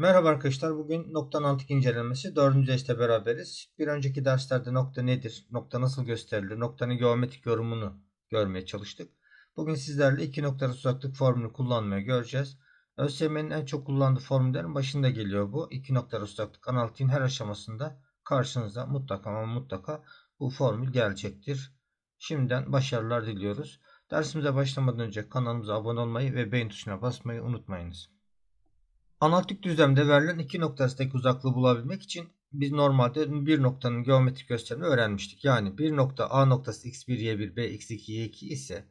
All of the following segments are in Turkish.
Merhaba arkadaşlar. Bugün nokta analitik incelemesi 4. derste beraberiz. Bir önceki derslerde nokta nedir, nokta nasıl gösterilir, noktanın geometrik yorumunu görmeye çalıştık. Bugün sizlerle iki nokta uzaklık formülü kullanmayı göreceğiz. ÖSYM'nin en çok kullandığı formüllerin başında geliyor bu. İki nokta uzaklık analitiğin her aşamasında karşınıza mutlaka ama mutlaka bu formül gelecektir. Şimdiden başarılar diliyoruz. Dersimize başlamadan önce kanalımıza abone olmayı ve beğen tuşuna basmayı unutmayınız. Analitik düzlemde verilen iki nokta arasındaki uzaklığı bulabilmek için biz normalde bir noktanın geometrik gösterimini öğrenmiştik. Yani bir nokta A noktası x1, y1, b, x2, y2 ise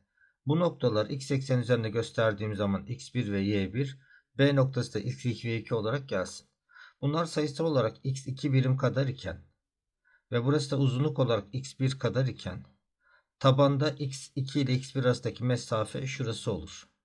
bu noktalar x eksen üzerinde gösterdiğim zaman x1 ve y1, b noktası da x2 ve y2 olarak gelsin. Bunlar sayısal olarak x2 birim kadar iken ve burası da uzunluk olarak x1 kadar iken tabanda x2 ile x1 arasındaki mesafe şurası olur.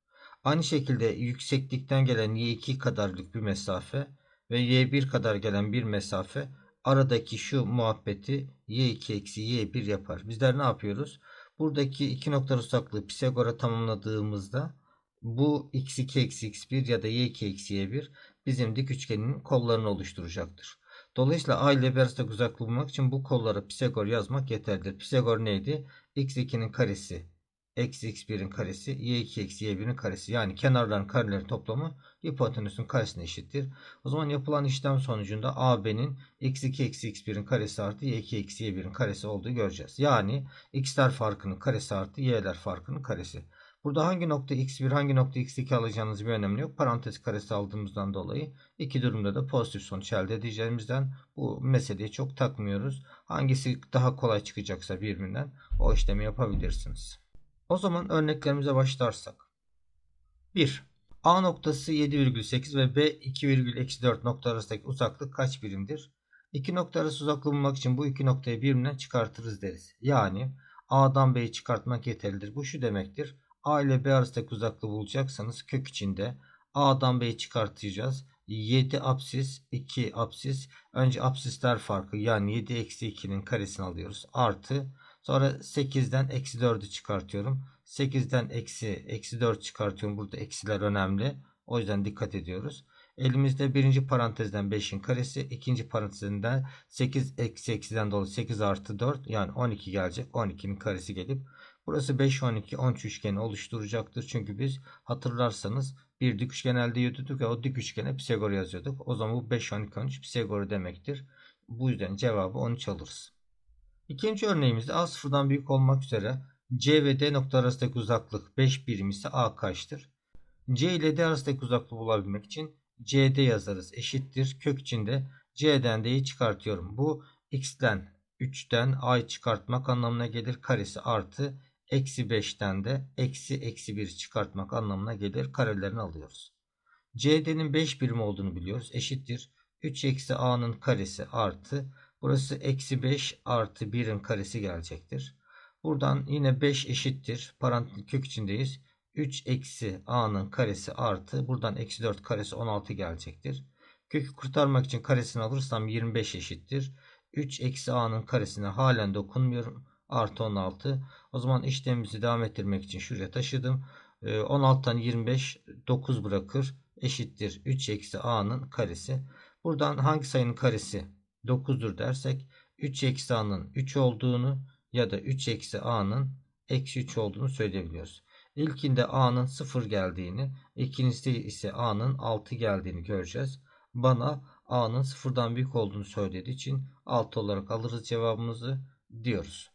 Aynı şekilde yükseklikten gelen y2 kadarlık bir mesafe ve y1 kadar gelen bir mesafe aradaki şu muhabbeti y2 eksi y1 yapar. Bizler ne yapıyoruz? Buradaki iki nokta uzaklığı Pisagor'a tamamladığımızda bu x2 eksi x1 ya da y2 eksi y1 bizim dik üçgenin kollarını oluşturacaktır. Dolayısıyla A ile B arasındaki uzaklığı bulmak için bu kollara Pisagor yazmak yeterlidir. Pisagor neydi? x2'nin karesi eksi x1'in karesi y2 eksi y1'in karesi yani kenarların kareleri toplamı hipotenüsün karesine eşittir. O zaman yapılan işlem sonucunda AB'nin x2 eksi x1'in karesi artı y2 eksi y1'in karesi olduğu göreceğiz. Yani x'ler farkının karesi artı y'ler farkının karesi. Burada hangi nokta x1 hangi nokta x2 alacağınız bir önemi yok. Parantez karesi aldığımızdan dolayı iki durumda da pozitif sonuç elde edeceğimizden bu meseleye çok takmıyoruz. Hangisi daha kolay çıkacaksa birbirinden o işlemi yapabilirsiniz. O zaman örneklerimize başlarsak. 1. A noktası 7,8 ve B 2,4 nokta arasındaki uzaklık kaç birimdir? İki nokta arası uzaklığı bulmak için bu iki noktayı birbirinden çıkartırız deriz. Yani A'dan B'yi çıkartmak yeterlidir. Bu şu demektir. A ile B arasındaki uzaklığı bulacaksanız kök içinde A'dan B'yi çıkartacağız. 7 apsis 2 apsis. Önce apsisler farkı yani 7 eksi 2'nin karesini alıyoruz. Artı Sonra 8'den eksi 4'ü çıkartıyorum. 8'den eksi eksi 4 çıkartıyorum. Burada eksiler önemli. O yüzden dikkat ediyoruz. Elimizde birinci parantezden 5'in karesi. ikinci parantezden 8 eksi eksiden dolayı 8 artı 4 yani 12 gelecek. 12'nin karesi gelip burası 5 12 13 üçgeni oluşturacaktır. Çünkü biz hatırlarsanız bir dik üçgen elde ediyorduk ve o dik üçgene Pisagor yazıyorduk. O zaman bu 5 12 13 Pisagor demektir. Bu yüzden cevabı 13 alırız. İkinci örneğimizde A sıfırdan büyük olmak üzere C ve D nokta arasındaki uzaklık 5 birim ise A kaçtır? C ile D arasındaki uzaklığı bulabilmek için CD yazarız. Eşittir. Kök içinde C'den D'yi çıkartıyorum. Bu X'ten 3'ten A'yı çıkartmak anlamına gelir. Karesi artı eksi 5'ten de eksi eksi 1 çıkartmak anlamına gelir. Karelerini alıyoruz. CD'nin 5 birim olduğunu biliyoruz. Eşittir. 3 eksi A'nın karesi artı Burası eksi 5 artı 1'in karesi gelecektir. Buradan yine 5 eşittir. Parantez kök içindeyiz. 3 eksi a'nın karesi artı buradan eksi 4 karesi 16 gelecektir. Kökü kurtarmak için karesini alırsam 25 eşittir. 3 eksi a'nın karesine halen dokunmuyorum. Artı 16. O zaman işlemimizi devam ettirmek için şuraya taşıdım. 16'dan 25 9 bırakır. Eşittir 3 eksi a'nın karesi. Buradan hangi sayının karesi 9'dur dersek 3 eksi a'nın 3 olduğunu ya da 3 eksi a'nın eksi 3 olduğunu söyleyebiliyoruz. İlkinde a'nın 0 geldiğini, ikincisinde ise a'nın 6 geldiğini göreceğiz. Bana a'nın 0'dan büyük olduğunu söylediği için 6 olarak alırız cevabımızı diyoruz.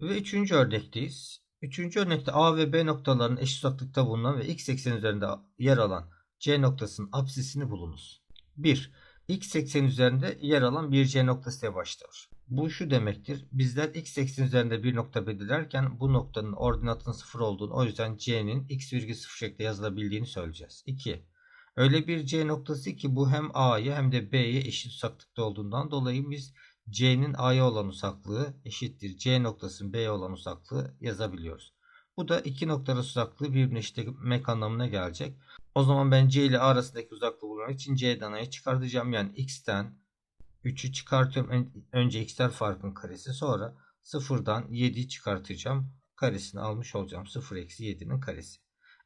Ve üçüncü örnekteyiz. Üçüncü örnekte A ve B noktalarının eşit uzaklıkta bulunan ve x eksen üzerinde yer alan C noktasının apsisini bulunuz. 1 x eksen üzerinde yer alan bir C noktası ile başlar. Bu şu demektir. Bizler x eksen üzerinde bir nokta belirlerken bu noktanın ordinatının sıfır olduğunu o yüzden C'nin x virgül sıfır şeklinde yazılabildiğini söyleyeceğiz. 2. Öyle bir C noktası ki bu hem A'ya hem de B'ye eşit uzaklıkta olduğundan dolayı biz C'nin A'ya olan uzaklığı eşittir C noktasının B'ye olan uzaklığı yazabiliyoruz. Bu da iki noktaların uzaklığı birbirine eşitlemek anlamına gelecek. O zaman ben C ile A arasındaki uzaklığı bulmak için C'den A'yı çıkartacağım. Yani X'ten 3'ü çıkartıyorum. Önce X'ler farkın karesi sonra 0'dan 7'yi çıkartacağım. Karesini almış olacağım. 0 eksi 7'nin karesi.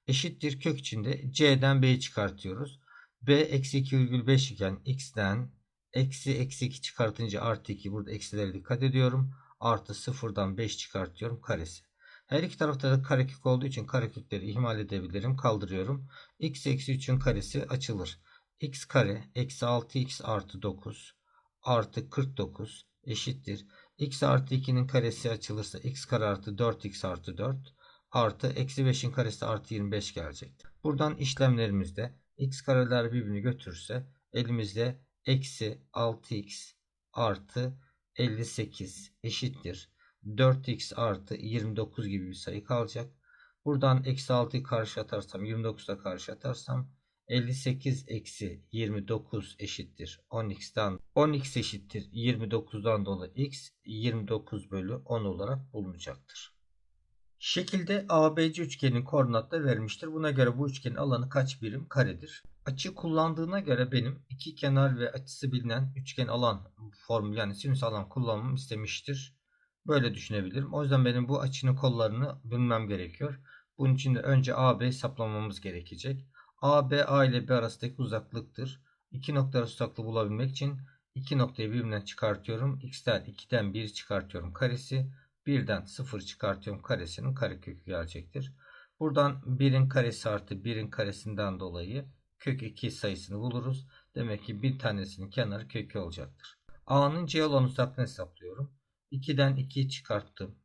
Eşittir kök içinde C'den B'yi çıkartıyoruz. B eksi 2,5 iken x'ten eksi eksi 2 çıkartınca artı 2 burada eksilere dikkat ediyorum. Artı sıfırdan 5 çıkartıyorum karesi. Her iki tarafta da karekök olduğu için karekökleri ihmal edebilirim. Kaldırıyorum. x eksi 3'ün karesi açılır. x kare eksi 6x artı 9 artı 49 eşittir. x artı 2'nin karesi açılırsa x kare artı 4x artı 4 artı eksi 5'in karesi artı 25 gelecektir. Buradan işlemlerimizde x kareler birbirini götürürse elimizde eksi 6x artı 58 eşittir. 4x artı 29 gibi bir sayı kalacak. Buradan eksi 6'yı karşı atarsam 29'a karşı atarsam 58 eksi 29 eşittir 10x'ten 10x eşittir 29'dan dolayı x 29 bölü 10 olarak bulunacaktır. Şekilde ABC üçgenin koordinatları verilmiştir. Buna göre bu üçgenin alanı kaç birim karedir? Açı kullandığına göre benim iki kenar ve açısı bilinen üçgen alan formülü yani sinüs alan kullanmamı istemiştir. Böyle düşünebilirim. O yüzden benim bu açının kollarını bilmem gerekiyor. Bunun için de önce AB hesaplamamız gerekecek. AB A ile B arasındaki uzaklıktır. İki nokta uzaklığı bulabilmek için iki noktayı birbirinden çıkartıyorum. X'ten 2'den 1 çıkartıyorum karesi. 1'den 0 çıkartıyorum karesinin karekökü gelecektir. Buradan 1'in karesi artı 1'in karesinden dolayı kök 2 sayısını buluruz. Demek ki bir tanesinin kenarı kökü olacaktır. A'nın C olan uzaklığını hesaplıyorum. 2'den 2'yi çıkarttım.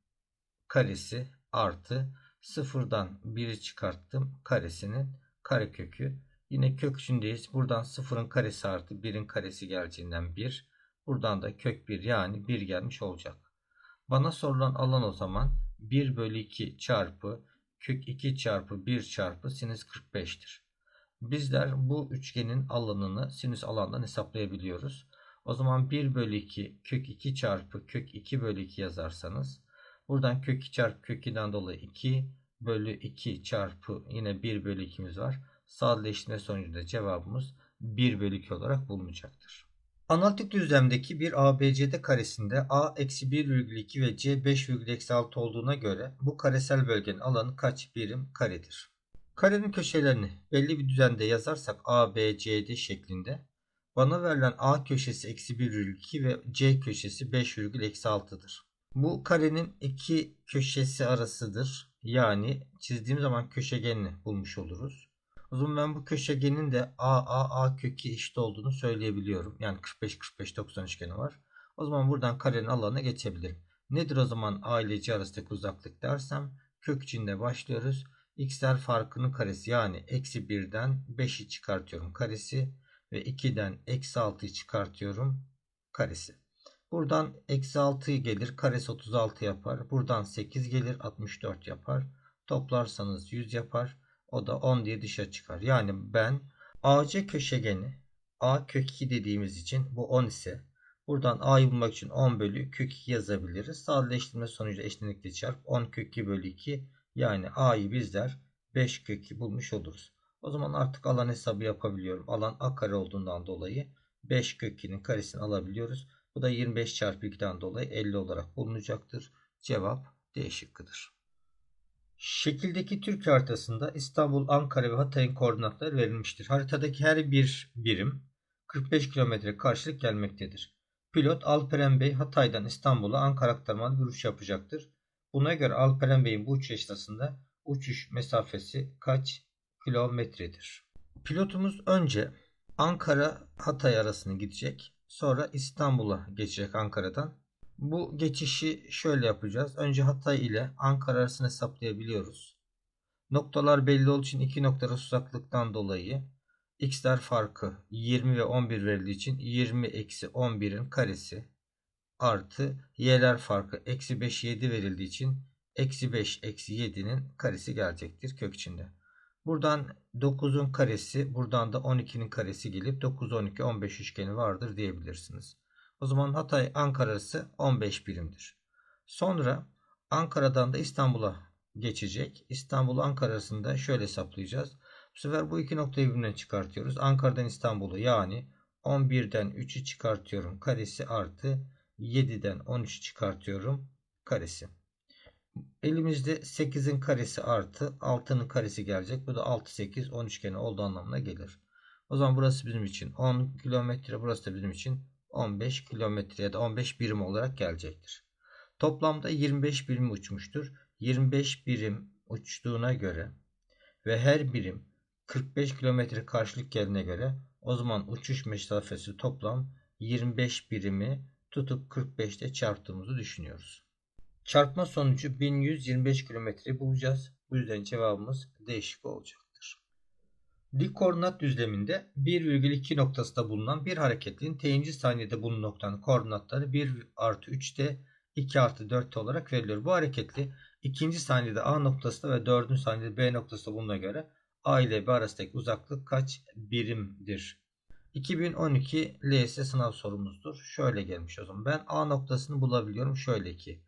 Karesi artı 0'dan 1'i çıkarttım. Karesinin karekökü. Yine kök içindeyiz. Buradan 0'ın karesi artı 1'in karesi geleceğinden 1. Buradan da kök 1 yani 1 gelmiş olacak. Bana sorulan alan o zaman 1 bölü 2 çarpı kök 2 çarpı 1 çarpı sinüs 45'tir. Bizler bu üçgenin alanını sinüs alandan hesaplayabiliyoruz. O zaman 1 bölü 2 kök 2 çarpı kök 2 bölü 2 yazarsanız buradan kök 2 çarpı kök 2'den dolayı 2 bölü 2 çarpı yine 1 bölü 2'miz var. Sadeleştirme sonucunda cevabımız 1 bölü 2 olarak bulunacaktır. Analitik düzlemdeki bir ABCD karesinde A eksi 1,2 ve C 5,6 olduğuna göre bu karesel bölgenin alanı kaç birim karedir? Karenin köşelerini belli bir düzende yazarsak A, B, C, D şeklinde bana verilen A köşesi eksi 1,2 ve C köşesi 5,6'dır. Bu karenin iki köşesi arasıdır. Yani çizdiğim zaman köşegenini bulmuş oluruz. O zaman ben bu köşegenin de A, A, A kökü eşit olduğunu söyleyebiliyorum. Yani 45, 45, 90 üçgeni var. O zaman buradan karenin alanına geçebilirim. Nedir o zaman A ile C arasındaki uzaklık dersem kök içinde başlıyoruz. X'ler farkının karesi yani eksi 1'den 5'i çıkartıyorum karesi ve 2'den eksi 6'yı çıkartıyorum karesi. Buradan eksi 6 gelir. Karesi 36 yapar. Buradan 8 gelir. 64 yapar. Toplarsanız 100 yapar. O da 10 diye dışa çıkar. Yani ben AC köşegeni A kök 2 dediğimiz için bu 10 ise buradan A'yı bulmak için 10 bölü kök 2 yazabiliriz. Sadeleştirme sonucu eşlenikli çarp 10 kök 2 bölü 2 yani A'yı bizler 5 kök 2 bulmuş oluruz. O zaman artık alan hesabı yapabiliyorum. Alan A kare olduğundan dolayı 5 kök 2'nin karesini alabiliyoruz. Bu da 25 çarpı 2'den dolayı 50 olarak bulunacaktır. Cevap D şıkkıdır. Şekildeki Türk haritasında İstanbul, Ankara ve Hatay'ın koordinatları verilmiştir. Haritadaki her bir birim 45 kilometre karşılık gelmektedir. Pilot Alperen Bey Hatay'dan İstanbul'a Ankara aktarmalı bir uçuş yapacaktır. Buna göre Alperen Bey'in bu uçuş esnasında uçuş mesafesi kaç kilometredir? Pilotumuz önce Ankara Hatay arasını gidecek. Sonra İstanbul'a geçecek Ankara'dan. Bu geçişi şöyle yapacağız. Önce Hatay ile Ankara arasını hesaplayabiliyoruz. Noktalar belli olduğu için iki nokta uzaklıktan dolayı x'ler farkı 20 ve 11 verildiği için 20 eksi 11'in karesi artı y'ler farkı eksi 5 7 verildiği için eksi 5 eksi 7'nin karesi gelecektir kök içinde. Buradan 9'un karesi buradan da 12'nin karesi gelip 9 12 15 üçgeni vardır diyebilirsiniz. O zaman Hatay Ankara'sı 15 birimdir. Sonra Ankara'dan da İstanbul'a geçecek. İstanbul Ankara'sında şöyle hesaplayacağız. Bu sefer bu iki noktayı birbirinden çıkartıyoruz. Ankara'dan İstanbul'u yani 11'den 3'ü çıkartıyorum. Karesi artı 7'den 13'ü çıkartıyorum. Karesi. Elimizde 8'in karesi artı 6'nın karesi gelecek. Bu da 6 8 10 üçgeni olduğu anlamına gelir. O zaman burası bizim için 10 kilometre, burası da bizim için 15 kilometre ya da 15 birim olarak gelecektir. Toplamda 25 birim uçmuştur. 25 birim uçtuğuna göre ve her birim 45 kilometre karşılık geldiğine göre o zaman uçuş mesafesi toplam 25 birimi tutup 45 ile çarptığımızı düşünüyoruz. Çarpma sonucu 1125 kilometre bulacağız. Bu yüzden cevabımız değişik olacaktır. Dik koordinat düzleminde 1,2 noktasında bulunan bir hareketin t'inci saniyede bulunan noktanın koordinatları 1 artı 3'te 2 artı 4'te olarak veriliyor. Bu hareketli ikinci saniyede A noktasında ve dördüncü saniyede B noktasında bulunduğuna göre A ile B arasındaki uzaklık kaç birimdir? 2012 LS sınav sorumuzdur. Şöyle gelmiş o zaman. Ben A noktasını bulabiliyorum. Şöyle ki.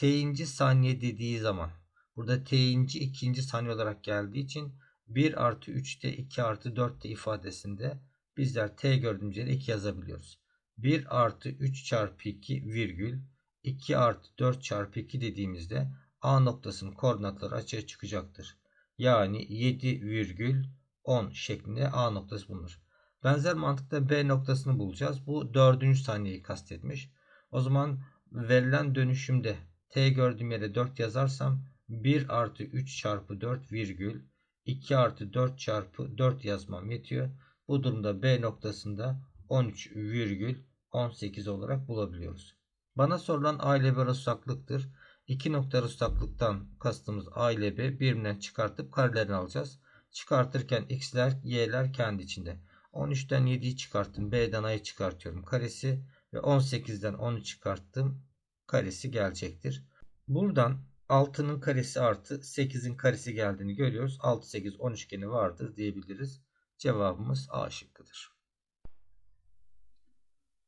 T'inci saniye dediği zaman. Burada T'inci ikinci saniye olarak geldiği için 1 artı 3'te 2 artı 4'te ifadesinde bizler T gördüğümüz yere 2 yazabiliyoruz. 1 artı 3 çarpı 2 virgül 2 artı 4 çarpı 2 dediğimizde A noktasının koordinatları açığa çıkacaktır. Yani 7 virgül 10 şeklinde A noktası bulunur. Benzer mantıkta B noktasını bulacağız. Bu dördüncü saniyeyi kastetmiş. O zaman verilen dönüşümde T gördüğüm yere 4 yazarsam 1 artı 3 çarpı 4 virgül 2 artı 4 çarpı 4 yazmam yetiyor. Bu durumda B noktasında 13 virgül 18 olarak bulabiliyoruz. Bana sorulan A ile B arası uzaklıktır. İki nokta uzaklıktan kastımız A ile B birbirinden çıkartıp karelerini alacağız. Çıkartırken x'ler y'ler kendi içinde. 13'ten 7'yi çıkarttım. B'den A'yı çıkartıyorum. Karesi ve 18'den 10'u çıkarttım. Karesi gelecektir. Buradan 6'nın karesi artı 8'in karesi geldiğini görüyoruz. 6, 8, 10 üçgeni vardır diyebiliriz. Cevabımız A şıkkıdır.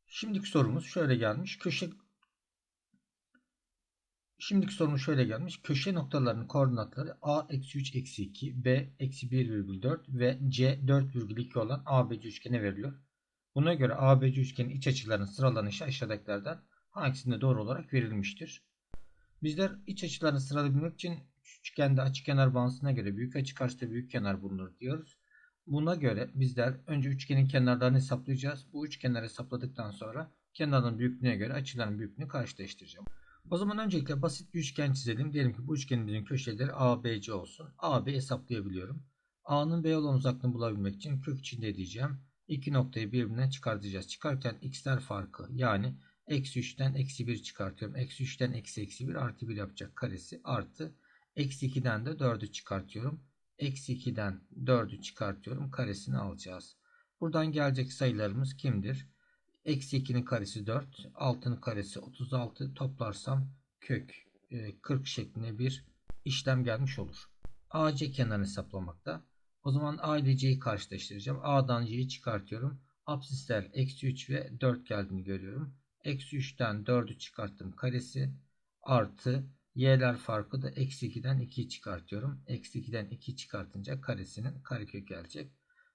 Şimdiki sorumuz şöyle gelmiş. Köşe Şimdiki sorumuz şöyle gelmiş. Köşe noktalarının koordinatları a eksi 3 eksi 2, b eksi 1,4 ve c 4,2 olan ABC üçgeni veriliyor. Buna göre ABC üçgenin iç açılarının sıralanışı aşağıdakilerden hangisinde doğru olarak verilmiştir? Bizler iç açılarını sıralayabilmek için üçgende açıkenar bağıntısına göre büyük açı karşıda büyük kenar bulunur diyoruz. Buna göre bizler önce üçgenin kenarlarını hesaplayacağız. Bu üçgenleri hesapladıktan sonra kenarın büyüklüğüne göre açıların büyüklüğünü karşılaştıracağım. O zaman öncelikle basit bir üçgen çizelim. Diyelim ki bu üçgenin köşeleri ABC olsun. AB hesaplayabiliyorum. A'nın B olan uzaklığını bulabilmek için kök içinde diyeceğim. İki noktayı birbirinden çıkartacağız. Çıkarken x'ler farkı yani eksi 3'ten eksi 1 çıkartıyorum. Eksi 3'ten eksi eksi 1 artı 1 yapacak karesi artı eksi 2'den de 4'ü çıkartıyorum. Eksi 2'den 4'ü çıkartıyorum. Karesini alacağız. Buradan gelecek sayılarımız kimdir? Eksi 2'nin karesi 4. 6'nın karesi 36. Toplarsam kök 40 e, şeklinde bir işlem gelmiş olur. AC kenarını hesaplamakta. O zaman A ile C'yi karşılaştıracağım. A'dan C'yi çıkartıyorum. Absisler eksi 3 ve 4 geldiğini görüyorum. Eksi 3'ten 4'ü çıkarttım karesi. Artı y'ler farkı da eksi 2'den 2'yi çıkartıyorum. Eksi 2'den 2 çıkartınca karesinin karekök gelecek.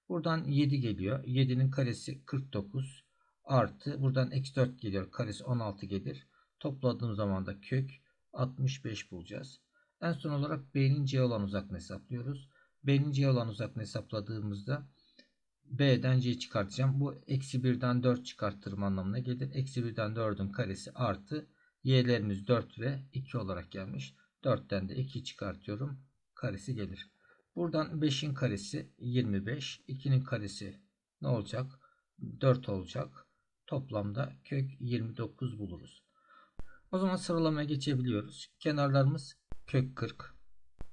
Buradan 7 geliyor. 7'nin karesi 49 artı buradan eksi 4 geliyor. Karesi 16 gelir. Topladığım zaman da kök 65 bulacağız. En son olarak B'nin C olan uzaklığını hesaplıyoruz. B'nin C olan uzaklığını hesapladığımızda B'den C'yi çıkartacağım. Bu eksi 1'den 4 çıkarttırım anlamına gelir. Eksi 1'den 4'ün karesi artı y'lerimiz 4 ve 2 olarak gelmiş. 4'ten de 2 çıkartıyorum. Karesi gelir. Buradan 5'in karesi 25. 2'nin karesi ne olacak? 4 olacak. Toplamda kök 29 buluruz. O zaman sıralamaya geçebiliyoruz. Kenarlarımız kök 40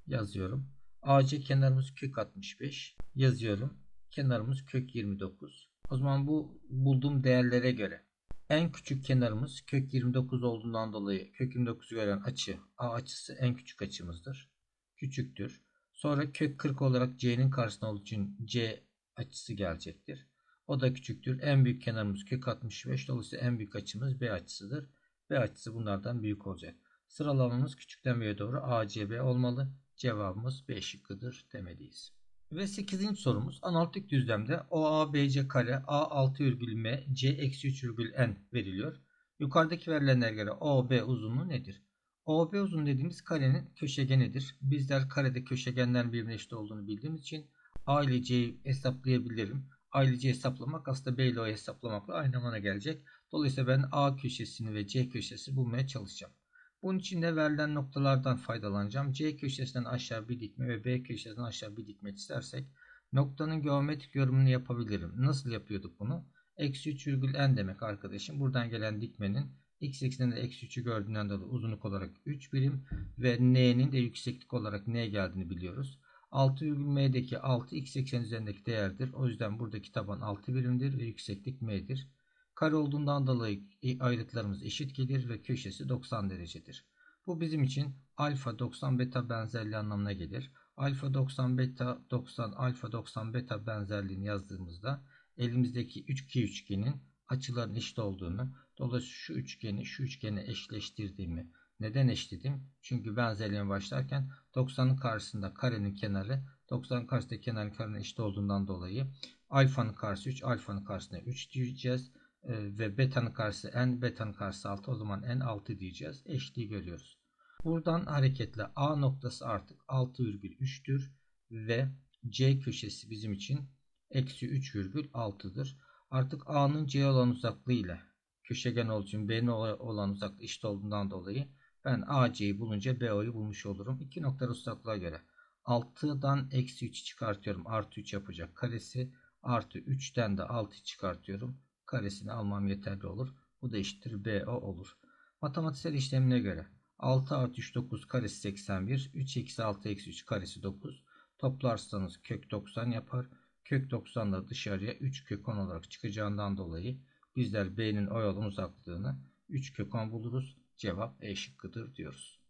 yazıyorum. AC kenarımız kök 65 yazıyorum. Kenarımız kök 29. O zaman bu bulduğum değerlere göre en küçük kenarımız kök 29 olduğundan dolayı kök 29'u gören açı A açısı en küçük açımızdır. Küçüktür. Sonra kök 40 olarak C'nin karşısında olduğu için C açısı gelecektir. O da küçüktür. En büyük kenarımız kök 65. Dolayısıyla en büyük açımız B açısıdır. B açısı bunlardan büyük olacak. Sıralamamız küçükten B'ye doğru ACB olmalı. Cevabımız B şıkkıdır demeliyiz. Ve 8. sorumuz analitik düzlemde OABC kare A6,M C eksi 3,N veriliyor. Yukarıdaki verilenlere göre OB uzunluğu nedir? OB uzun dediğimiz karenin köşegenidir. Bizler karede köşegenlerin birbirine eşit olduğunu bildiğimiz için A ile C'yi hesaplayabilirim. ailece hesaplamak aslında B ile O'yu hesaplamakla aynı zamana gelecek. Dolayısıyla ben A köşesini ve C köşesi bulmaya çalışacağım. Bunun için de verilen noktalardan faydalanacağım. C köşesinden aşağı bir dikme ve B köşesinden aşağı bir dikme istersek noktanın geometrik yorumunu yapabilirim. Nasıl yapıyorduk bunu? Eksi 3 virgül n demek arkadaşım. Buradan gelen dikmenin x ekseninde eksi 3'ü gördüğünden dolayı uzunluk olarak 3 birim ve n'nin de yükseklik olarak n geldiğini biliyoruz. 6,m'deki 6 x eksen üzerindeki değerdir. O yüzden buradaki taban 6 birimdir ve yükseklik m'dir. Kare olduğundan dolayı ayrıtlarımız eşit gelir ve köşesi 90 derecedir. Bu bizim için alfa 90 beta benzerliği anlamına gelir. Alfa 90 beta 90 alfa 90 beta benzerliğini yazdığımızda elimizdeki 3 2 üçgenin açıların eşit olduğunu dolayısıyla şu üçgeni şu üçgene eşleştirdiğimi neden eşledim? Çünkü benzerliğe başlarken 90'ın karşısında karenin kenarı 90'ın karşısında kenarın karenin eşit olduğundan dolayı alfanın karşısı 3 alfanın karşısına 3 diyeceğiz ve beta'nın karşısı n beta'nın karşısı 6 o zaman n 6 diyeceğiz. Eşliği görüyoruz. Buradan hareketle A noktası artık 6,3'tür ve C köşesi bizim için eksi 3,6'dır. Artık A'nın C olan uzaklığı ile köşegen olduğu için B'nin olan uzaklığı eşit olduğundan dolayı ben AC'yi bulunca BO'yu bulmuş olurum. İki nokta uzaklığa göre 6'dan eksi 3 çıkartıyorum. Artı 3 yapacak karesi. Artı 3'ten de 6 çıkartıyorum. Karesini almam yeterli olur. Bu da eşittir BO olur. Matematiksel işlemine göre 6 artı 3 9 karesi 81. 3 eksi 6 eksi 3 karesi 9. Toplarsanız kök 90 yapar. Kök 90 da dışarıya 3 kök 10 olarak çıkacağından dolayı bizler B'nin o yolun uzaklığını 3 kök 10 buluruz. Cevap E şıkkıdır diyoruz.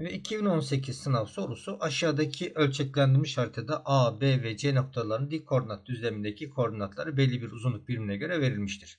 Ve 2018 sınav sorusu aşağıdaki ölçeklendirilmiş haritada A, B ve C noktalarının dik koordinat düzlemindeki koordinatları belli bir uzunluk birimine göre verilmiştir.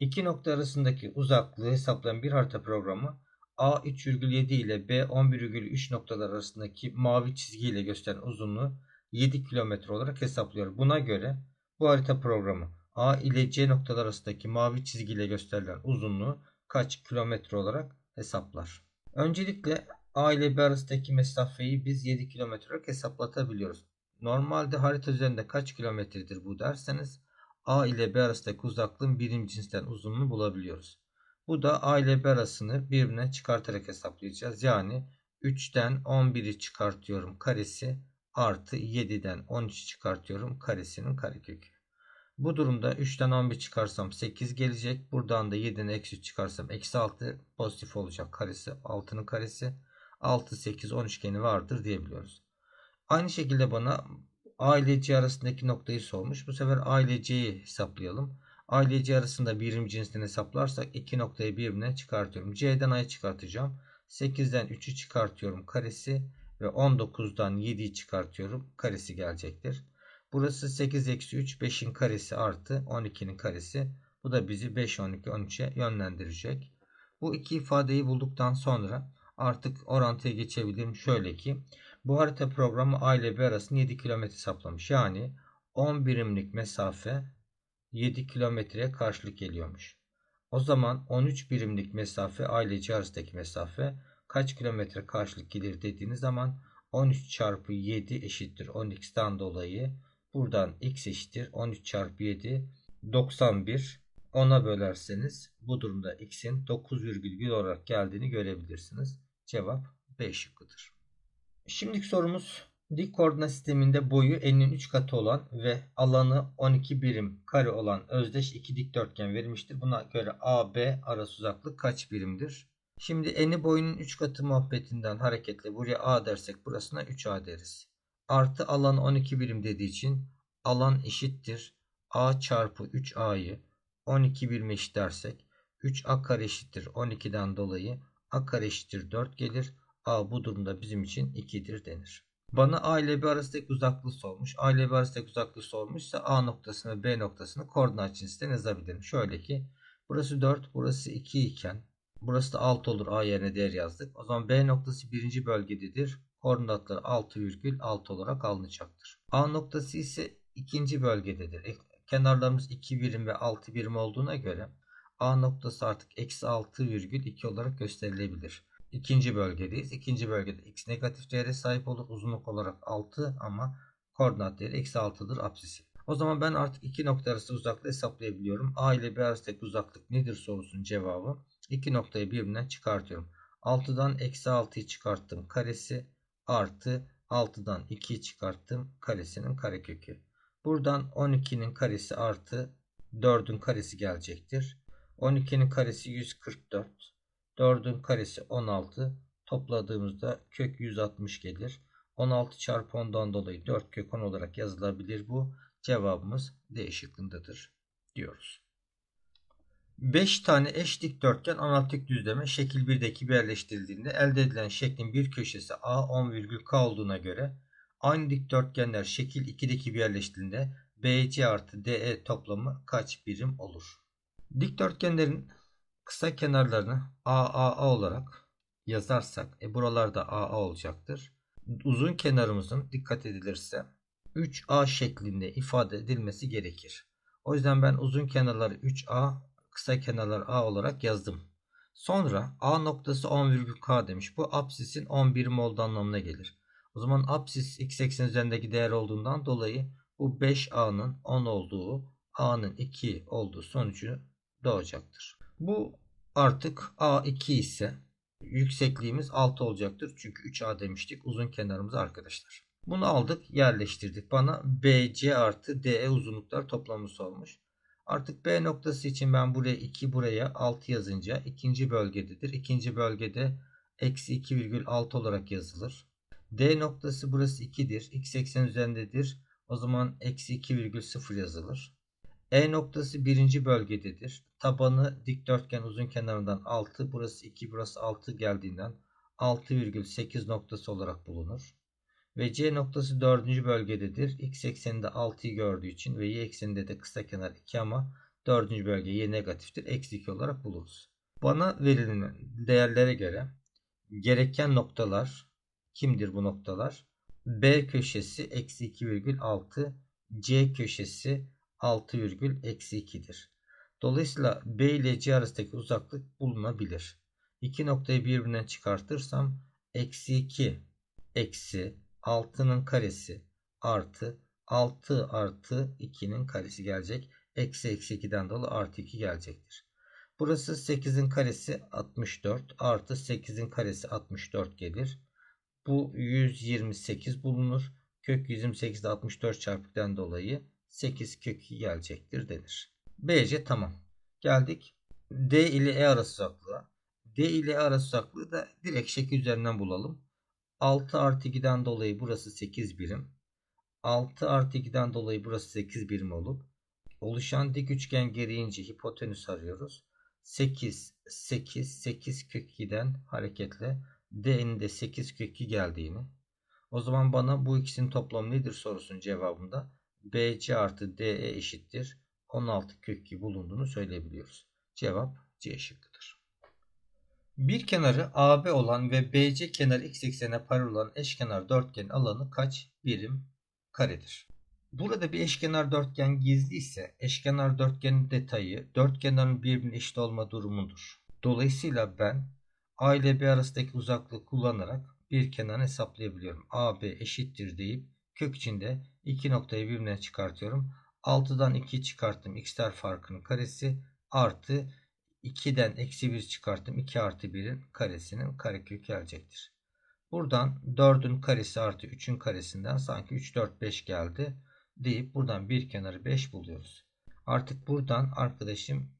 İki nokta arasındaki uzaklığı hesaplayan bir harita programı A 3,7 ile B 11,3 noktalar arasındaki mavi çizgiyle gösteren uzunluğu 7 km olarak hesaplıyor. Buna göre bu harita programı A ile C noktalar arasındaki mavi çizgiyle gösterilen uzunluğu kaç kilometre olarak hesaplar. Öncelikle A ile B arasındaki mesafeyi biz 7 kilometre olarak hesaplatabiliyoruz. Normalde harita üzerinde kaç kilometredir bu derseniz A ile B arasındaki uzaklığın birim cinsten uzunluğunu bulabiliyoruz. Bu da A ile B arasını birbirine çıkartarak hesaplayacağız. Yani 3'ten 11'i çıkartıyorum karesi artı 7'den 13'ü çıkartıyorum karesinin karekökü. Bu durumda 3'ten 11 çıkarsam 8 gelecek. Buradan da 7'den eksi 3 çıkarsam eksi 6 pozitif olacak. Karesi 6'nın karesi. 6, 8, 10 üçgeni vardır diyebiliyoruz. Aynı şekilde bana A ile C arasındaki noktayı sormuş. Bu sefer A ile C'yi hesaplayalım. A ile C arasında birim cinsinden hesaplarsak iki noktayı birbirine çıkartıyorum. C'den A'yı çıkartacağım. 8'den 3'ü çıkartıyorum karesi ve 19'dan 7'yi çıkartıyorum. Karesi gelecektir. Burası 8 eksi 3 5'in karesi artı 12'nin karesi. Bu da bizi 5 12 13'e yönlendirecek. Bu iki ifadeyi bulduktan sonra artık orantıya geçebilirim. Şöyle ki bu harita programı A ile B arasında 7 kilometre hesaplamış. Yani 10 birimlik mesafe 7 kilometreye karşılık geliyormuş. O zaman 13 birimlik mesafe A ile C arasındaki mesafe kaç kilometre karşılık gelir dediğiniz zaman 13 çarpı 7 eşittir 12'den dolayı buradan x eşittir 13 çarpı 7 91 10'a bölerseniz bu durumda x'in 9,1 olarak geldiğini görebilirsiniz. Cevap B şıkkıdır. Şimdiki sorumuz dik koordinat sisteminde boyu n'in 3 katı olan ve alanı 12 birim kare olan özdeş iki dikdörtgen verilmiştir. Buna göre AB arası uzaklık kaç birimdir? Şimdi eni boyunun 3 katı muhabbetinden hareketle buraya A dersek burasına 3A deriz. Artı alan 12 birim dediği için alan eşittir. A çarpı 3A'yı 12 birim eşit dersek 3A kare eşittir 12'den dolayı A kare eşittir 4 gelir. A bu durumda bizim için 2'dir denir. Bana A ile B arasındaki uzaklığı sormuş. A ile B arasındaki uzaklığı sormuşsa A noktasını B noktasını koordinat cinsinden yazabilirim. Şöyle ki burası 4 burası 2 iken burası da 6 olur A yerine değer yazdık. O zaman B noktası birinci bölgededir. Koordinatları 6,6 olarak alınacaktır. A noktası ise ikinci bölgededir. E, kenarlarımız 2 birim ve 6 birim olduğuna göre A noktası artık eksi 6,2 olarak gösterilebilir. İkinci bölgedeyiz. İkinci bölgede x negatif değere sahip olur. Uzunluk olarak 6 ama koordinat değeri eksi 6'dır apsisi. O zaman ben artık iki nokta arası uzaklığı hesaplayabiliyorum. A ile B arasındaki uzaklık nedir sorusunun cevabı. İki noktayı birbirinden çıkartıyorum. 6'dan eksi 6'yı çıkarttım karesi artı 6'dan 2'yi çıkarttım karesinin karekökü. Buradan 12'nin karesi artı 4'ün karesi gelecektir. 12'nin karesi 144. 4'ün karesi 16. Topladığımızda kök 160 gelir. 16 çarpı 10'dan dolayı 4 kök 10 olarak yazılabilir bu. Cevabımız D şıkkındadır diyoruz. 5 tane eş dikdörtgen analitik düzleme şekil 1'deki yerleştirildiğinde elde edilen şeklin bir köşesi A 10,K olduğuna göre aynı dikdörtgenler şekil 2'deki bir yerleştirildiğinde BC artı DE toplamı kaç birim olur? Dikdörtgenlerin kısa kenarlarını AAA olarak yazarsak e buralarda AA olacaktır. Uzun kenarımızın dikkat edilirse 3A şeklinde ifade edilmesi gerekir. O yüzden ben uzun kenarları 3A, kısa kenarlar A olarak yazdım. Sonra A noktası 10,K demiş. Bu apsisin 10 birim olduğu anlamına gelir. O zaman apsis x eksen üzerindeki değer olduğundan dolayı bu 5A'nın 10 olduğu, A'nın 2 olduğu sonucu doğacaktır. Bu artık A2 ise yüksekliğimiz 6 olacaktır. Çünkü 3A demiştik uzun kenarımız arkadaşlar. Bunu aldık yerleştirdik. Bana BC artı DE uzunluklar toplamı sormuş. Artık B noktası için ben buraya 2 buraya 6 yazınca ikinci bölgededir. İkinci bölgede eksi 2,6 olarak yazılır. D noktası burası 2'dir. X eksen üzerindedir. O zaman eksi 2,0 yazılır. E noktası birinci bölgededir. Tabanı dikdörtgen uzun kenarından 6. Burası 2 burası 6 geldiğinden 6,8 noktası olarak bulunur. Ve C noktası dördüncü bölgededir. X ekseninde 6'yı gördüğü için ve Y ekseninde de kısa kenar 2 ama dördüncü bölge Y negatiftir. Eksi 2 olarak buluruz. Bana verilen değerlere göre gereken noktalar kimdir bu noktalar? B köşesi eksi 2,6 C köşesi 6 virgül eksi 2'dir. Dolayısıyla B ile C arasındaki uzaklık bulunabilir. İki noktayı birbirinden çıkartırsam eksi 2 eksi 6'nın karesi artı 6 artı 2'nin karesi gelecek. Eksi eksi 2'den dolayı artı 2 gelecektir. Burası 8'in karesi 64 artı 8'in karesi 64 gelir. Bu 128 bulunur. Kök 128'de 64 çarpıktan dolayı 8 kök 2 gelecektir denir. BC tamam. Geldik D ile E arası uzaklığa. D ile E arası uzaklığı da direkt şekil üzerinden bulalım. 6 artı 2'den dolayı burası 8 birim. 6 artı 2'den dolayı burası 8 birim olup oluşan dik üçgen gereğince hipotenüs arıyoruz. 8, 8, 8 kök 2'den hareketle D'nin de 8 kök 2 geldiğini. O zaman bana bu ikisinin toplamı nedir sorusunun cevabında BC artı DE eşittir. 16 kök 2 bulunduğunu söyleyebiliyoruz. Cevap C şıkkıdır. Bir kenarı AB olan ve BC kenarı x eksenine paralel olan eşkenar dörtgen alanı kaç birim karedir? Burada bir eşkenar dörtgen gizli ise eşkenar dörtgenin detayı dörtgenlerin birbirine eşit olma durumudur. Dolayısıyla ben A ile B arasındaki uzaklığı kullanarak bir kenar hesaplayabiliyorum. AB eşittir deyip kök içinde iki noktayı birbirine çıkartıyorum. 6'dan 2 çıkarttım. X'ler farkının karesi artı 2'den eksi 1 çıkarttım. 2 artı 1'in karesinin karekök gelecektir. Buradan 4'ün karesi artı 3'ün karesinden sanki 3, 4, 5 geldi deyip buradan bir kenarı 5 buluyoruz. Artık buradan arkadaşım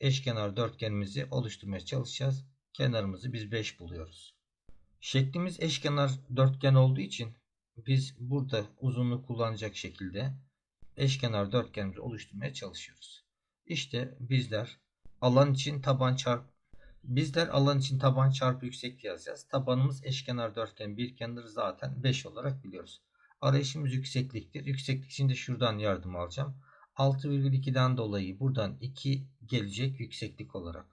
eşkenar dörtgenimizi oluşturmaya çalışacağız. Kenarımızı biz 5 buluyoruz. Şeklimiz eşkenar dörtgen olduğu için biz burada uzunluğu kullanacak şekilde eşkenar dörtgenimizi oluşturmaya çalışıyoruz. İşte bizler alan için taban çarp bizler alan için taban çarpı yüksek yazacağız. Tabanımız eşkenar dörtgen bir kenarı zaten 5 olarak biliyoruz. Arayışımız yüksekliktir. Yükseklik için de şuradan yardım alacağım. 6,2'den dolayı buradan 2 gelecek yükseklik olarak.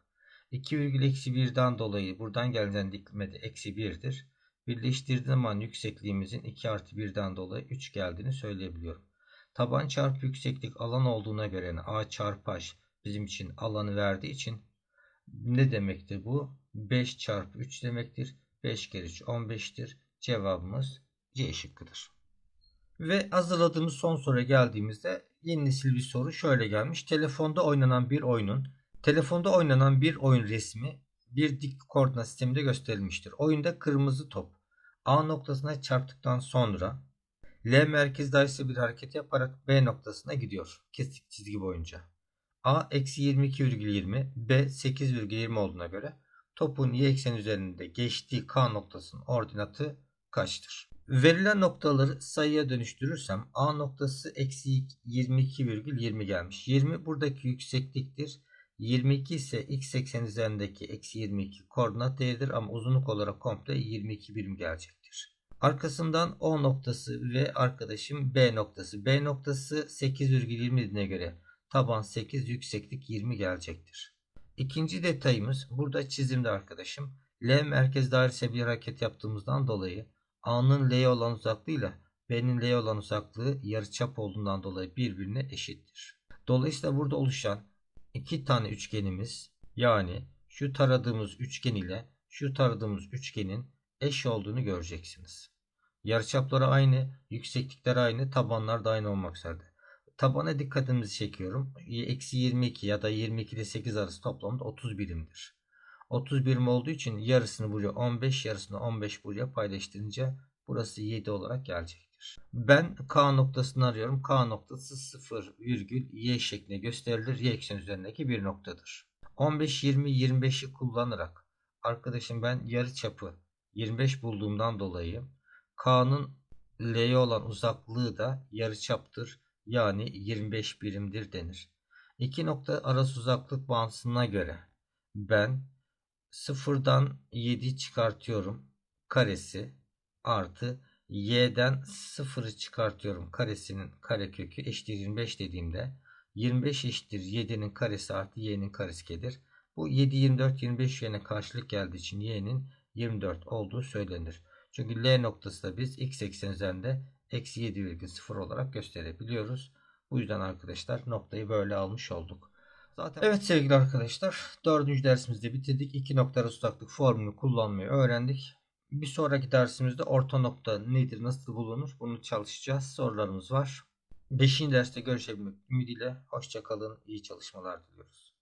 2,1'den dolayı buradan gelen dikmede eksi 1'dir. Birleştirdiğim zaman yüksekliğimizin 2 artı 1'den dolayı 3 geldiğini söyleyebiliyorum. Taban çarpı yükseklik alan olduğuna göre yani A çarpı H bizim için alanı verdiği için ne demektir bu? 5 çarpı 3 demektir. 5 kere 3 15'tir. Cevabımız C şıkkıdır. Ve hazırladığımız son soruya geldiğimizde yeni nesil bir soru şöyle gelmiş. Telefonda oynanan bir oyunun telefonda oynanan bir oyun resmi bir dik koordinat sisteminde gösterilmiştir. Oyunda kırmızı top A noktasına çarptıktan sonra L merkez dairesinde bir hareket yaparak B noktasına gidiyor. Kesik çizgi boyunca. A eksi 22,20 B 8,20 olduğuna göre topun y ekseni üzerinde geçtiği K noktasının ordinatı kaçtır? Verilen noktaları sayıya dönüştürürsem A noktası eksi 22,20 gelmiş. 20 buradaki yüksekliktir. 22 ise x eksen üzerindeki eksi 22 koordinat değeridir ama uzunluk olarak komple 22 birim gelecektir. Arkasından O noktası ve arkadaşım B noktası. B noktası 8,20 dediğine göre taban 8 yükseklik 20 gelecektir. İkinci detayımız burada çizimde arkadaşım. L merkez dairesine bir hareket yaptığımızdan dolayı A'nın L'ye olan uzaklığıyla B'nin L'ye olan uzaklığı yarıçap olduğundan dolayı birbirine eşittir. Dolayısıyla burada oluşan iki tane üçgenimiz yani şu taradığımız üçgen ile şu taradığımız üçgenin eş olduğunu göreceksiniz. Yarıçapları aynı, yükseklikler aynı, tabanlar da aynı olmak üzere. Tabana dikkatinizi çekiyorum. Eksi 22 ya da 22 ile 8 arası toplamda 30 birimdir. 30 birim olduğu için yarısını buraya 15, yarısını 15 buraya paylaştırınca burası 7 olarak gelecektir. Ben K noktasını arıyorum. K noktası 0 virgül Y şeklinde gösterilir. Y eksen üzerindeki bir noktadır. 15, 20, 25'i kullanarak arkadaşım ben yarı çapı 25 bulduğumdan dolayı K'nın L'ye olan uzaklığı da yarı çaptır. Yani 25 birimdir denir. İki nokta arası uzaklık bağıntısına göre ben sıfırdan 7 çıkartıyorum karesi artı y'den 0'ı çıkartıyorum karesinin karekökü eşittir 25 dediğimde 25 eşittir 7'nin karesi artı y'nin karesi gelir. Bu 7 24 25 yerine karşılık geldiği için y'nin 24 olduğu söylenir. Çünkü L noktası da biz x eksen üzerinde eksi 7,0 olarak gösterebiliyoruz. Bu yüzden arkadaşlar noktayı böyle almış olduk. Zaten evet sevgili arkadaşlar dördüncü dersimizde bitirdik. İki nokta uzaklık formülünü kullanmayı öğrendik. Bir sonraki dersimizde orta nokta nedir, nasıl bulunur bunu çalışacağız. Sorularımız var. Beşinci derste görüşebilmek ümidiyle. Hoşçakalın, iyi çalışmalar diliyoruz.